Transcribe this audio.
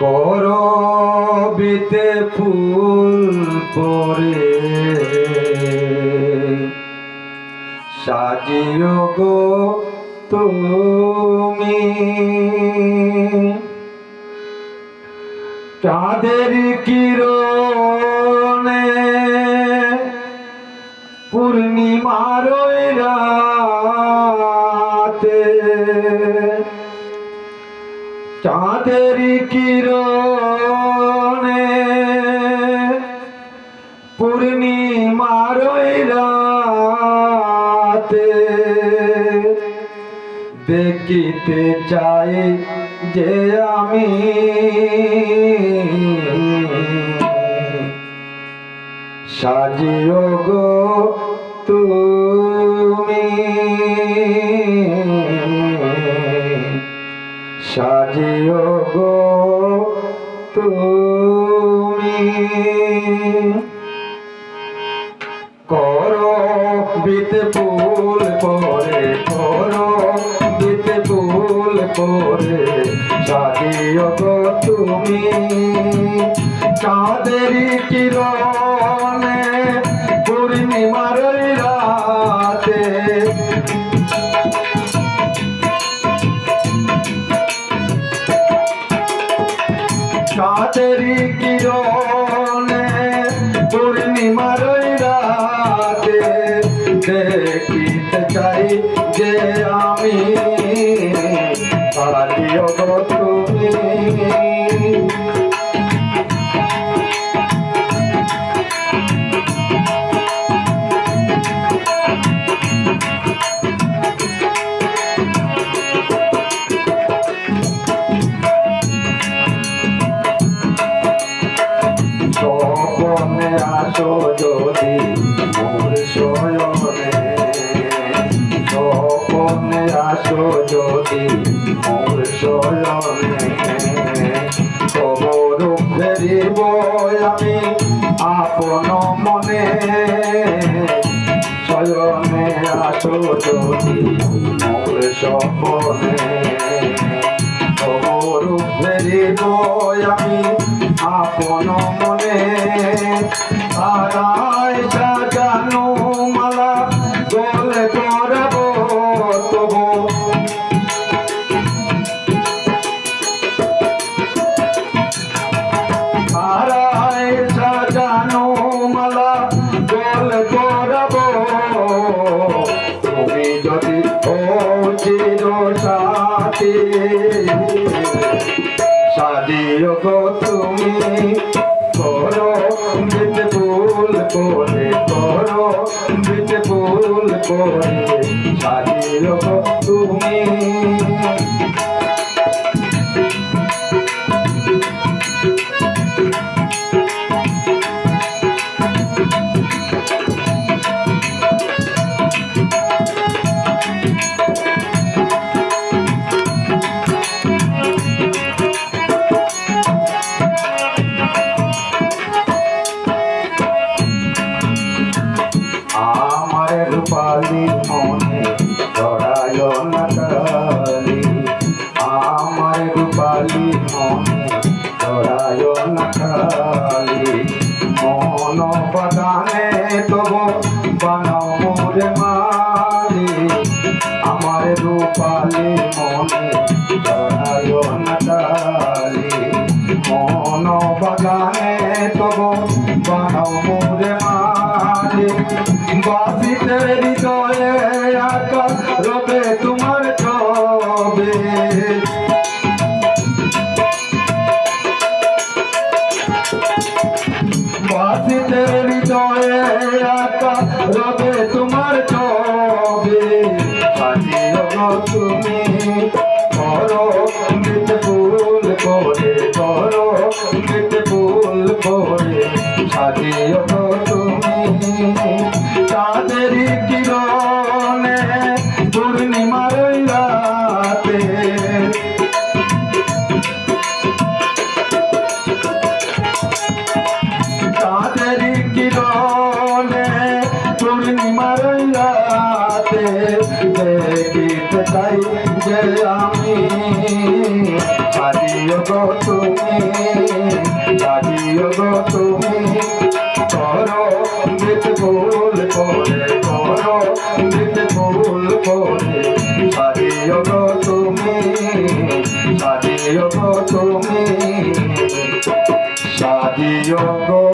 করবিতে ফুল পরে। সাজিও গো তুমি। চাঁদের কিরণে পূর্ণিমার রাতে চাঁদের কিরণে পূর্ণিমার রাতে দেখিতে চাই যে আমি। সাজিও গো তুমি। সাজিও গো তুমি। করো বিতে ফুল পরে করো বিতে ফুল পরে সাজিও গো তুমি। চাঁদের কিরণে চাঁদের কিরণে পূর্ণিমার রাতে দেখিতে চাই যে আমি পারিও তুমি স্বপনে যদি মোর শয়নে খবর ফেরিব আমি আপন মনে শয়নে আসো যদি মোর স্বপনে খবর ফেরিব আমি আপন মনে করো বিতে ফুল করে করো বিতে ফুল করে সাজিও তুমি। বানাও মোরে আমার রূপালি মনে জড়ায় না কালি মন বাগানে তবু বানাও মোরে মালি বাসিতে হৃদয়ে আকা রবে তোমার ছবে। বাসিতে হৃদয়ে আকা রবে তোমার ছবে তুমি করো বিতে ফুল করে করো বিতে ফুল করে। সাজিও রাতে দেখিতে চাই যে আমি। পারিও গো তুমি পারিও গো তুমি, করো মৃত ভুল করে, করো মৃত ভুল করে। পারিও গো তুমি পারিও গো তুমি সারিও গো